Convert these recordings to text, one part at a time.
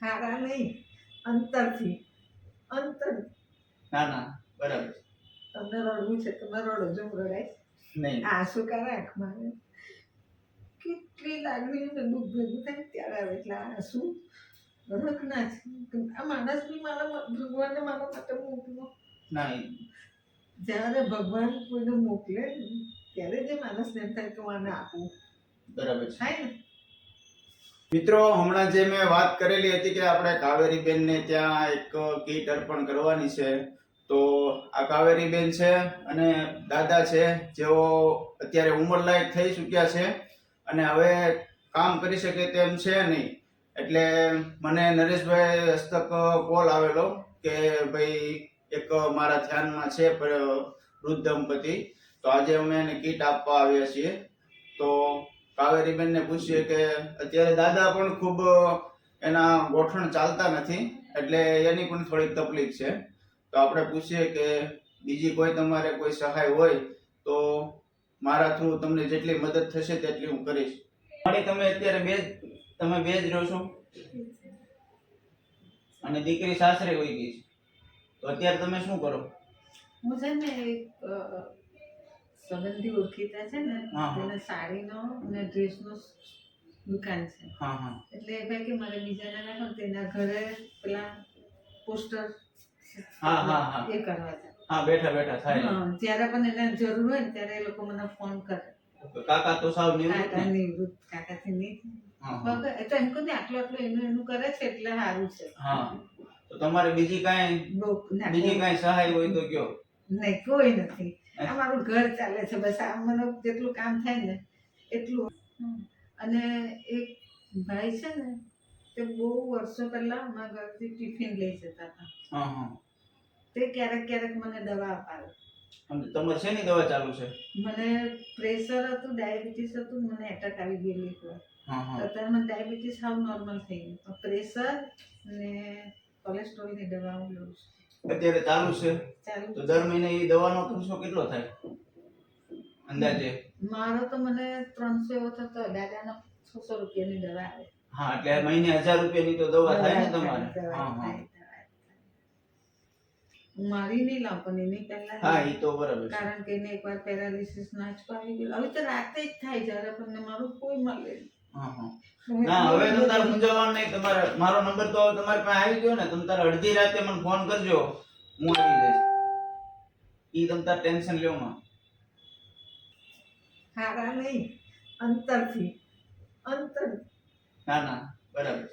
હારા નહીં અંતરથી અંતર. ના ના બરાબર. તમને રડવું છે તમે રડો જો રડાય નહીં. આંસુ કાઢે આંખમાં કેટલી લાગણી ને દુઃખ ભેગું થાય ત્યારે આવે એટલે આ આંસુ રડકના છે આ માણસ બી મારા ભગવાનને મારા માટે મોકલો. નહીં. જ્યારે ભગવાન કોઈને મોકલે ત્યારે જે માણસને એમ થાય કે હું આને આપું. બરાબર છે. થાય ને? મિત્રો, હમણાં જે મેં વાત કરેલી હતી કે આપણે કાવેરીબેનને ત્યાં એક કીટ અર્પણ કરવાની છે, તો આ કાવેરીબેન છે અને દાદા છે, જેઓ અત્યારે ઉંમરલાયક થઈ ચૂક્યા છે અને હવે કામ કરી શકે તેમ છે નહીં. એટલે મને નરેશભાઈ હસ્તક કોલ આવેલો કે ભાઈ એક મારા ધ્યાનમાં છે વૃદ્ધ દંપતી તો આજે અમે એને કીટ આપવા આવ્યા છીએ. તો કાવેરીબેનને પૂછીએ કે અત્યારે દાદા પણ ખૂબ એના ગોઠણ ચાલતા નથી, એટલે એની પણ થોડીક તકલીફ છે. તો આપણે પૂછીએ કે બીજી કોઈ તમારે કોઈ સહાય હોય, તો મારા થ્રુ તમને જેટલી મદદ થશે તેટલી હું કરીશ. મારી તમે અત્યારે બે, તમે બે જ રહો છો? અને દીકરી સાસરે હોઈ ગઈ તો અત્યારે તમે શું કરો? હું છે ને સંબંધી ઓળખીતા છે ને હા. સાડીનો અને ડ્રેસનો દુકાન છે. હા હા. એટલે એ ભાઈ કે મારે બીજા ના કહું તેના ઘરે પેલા પોસ્ટર હા, હા, હા. એ કરવા છે. હા બેઠા બેઠા થાય. જ્યારે પણ એને જરૂર હોય ને ત્યારે એ લોકો મને ફોન કરે. કાકા તો સાવ નિવૃત્ત કાકા નિવૃત્ત કાકાથી નહીં હા, હા. એ તો એમ કહું આટલું આટલું એનું એનું કરે છે એટલે સારું છે. હા. તો તમારે બીજી કાંઈ બીજી કાંઈ સહાય હોય તો કયો? નહીં કોઈ નથી. આ મારું ઘર ચાલે છે બસ આ મને જેટલું કામ થાય ને એટલું. અને એક ભાઈ છે ને તે બહુ વર્ષો પહેલા અમારા ઘરથી ટિફિન લઈ જતા હતા. હા હા. તે ક્યારેક ક્યારેક મને દવા અપાવે. તમારે શેની દવા ચાલુ છે? મને પ્રેશર હતું ડાયાબિટીસ હતું મને એટેક આવી ગયેલી એક વાર. હા હા. અત્યારે મને ડાયાબિટીસ સાવ નોર્મલ થઈ ગયું. પણ પ્રેશર ને કોલેસ્ટ્રોલની દવા હું લઉં છું. અત્યારે ચાલુ છે. તો દર મહિને એ દવાનો ખર્ચો કેટલો થાય? અંદાજે? મારો તો મને ત્રણસો એવો થતો દાદાનો છસો રૂપિયાની દવા આવે. હા એટલે મહિને હજાર રૂપિયાની તો દવા થાય ને તમારે? હા હા. મારી નહીં લાવ પણ એની પહેલા હા એ તો બરાબર કારણ કે એને એકવાર પેરાલિસિસ નાચકો આવી ગયો હવે તો રાતે જ થાય જ્યારે પણ મારું કોઈ મળે નહીં. હા હા. ના હવે તો તાર તારે નહીં. તમારે મારો નંબર તો તમારી પાસે આવી ગયો ને તમે તારે અડધી રાતે મને ફોન કરજો. હું આવી જઈશ. ઈ તમ તાર ટેન્શન લ્યો માં. હારા નહીં. અંતરથી. અંતર. ના ના બરાબર.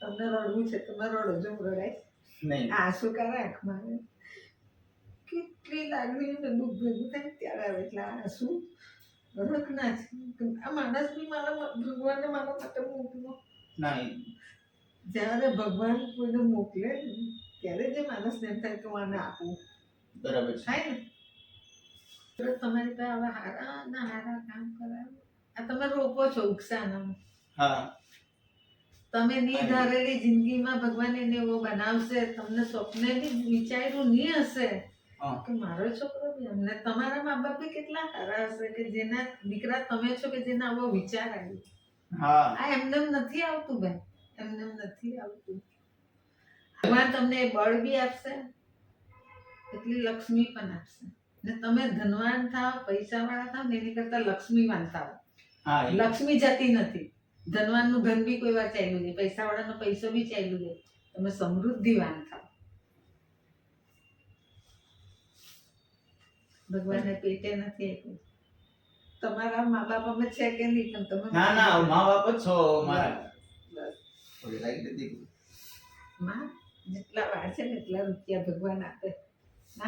તમને રડવું છે તમે રડો જો રડાય નહીં. આંસુ રાખ મારે કેટલી લાગણી ને દુઃખ ભેગું થાય ત્યારે આવે એટલે આ આંસુ રખના છે આ માણસ બી મારા મ- મારા માટે મોકલો. જ્યારે ભગવાન કોઈને મોકલે ત્યારે જે માણસને એમ થાય કે આને આપું. બરાબર છે. ને? તમારી પાસે હવે હારા ના હારા કામ કરાવે. આ તમે રોપો છો ઉકસાના. હા. તમે નિર્ધારેલી ધારેલી જિંદગીમાં ભગવાન એને એવો બનાવશે તમને સ્વપ્ને બી વિચાર્યું નહીં હશે કે મારો છોકરો બી અમને તમારા મા બાપ બી કેટલા સારા હશે કે જેના દીકરા તમે છો કે જેના આવો વિચાર આવ્યો? હા. આ એમને નથી આવતું બેન. એમને નથી આવતું. ભગવાન તમને બળ બી આપશે એટલી લક્ષ્મી પણ આપશે. ને તમે ધનવાન થાવ પૈસા વાળા થાવ ને એની કરતા લક્ષ્મીવાન થાવ. લક્ષ્મી જતી નથી. ધનવાનનું ધન બી કોઈ વાર ચાલ્યું નહીં. પૈસા વાળાનો પૈસો બી ચાલ્યું નહીં. તમે સમૃદ્ધિવાન થાવ. ભગવાનને પેટે નથી આપ્યું. તમારા મા બાપ અમે છે કે નહીં પણ તમે ના ના મા બાપ જ છો મારા બસ. લાગી દીધી માં જેટલા છે ને એટલા રૂપિયા ભગવાન આપે.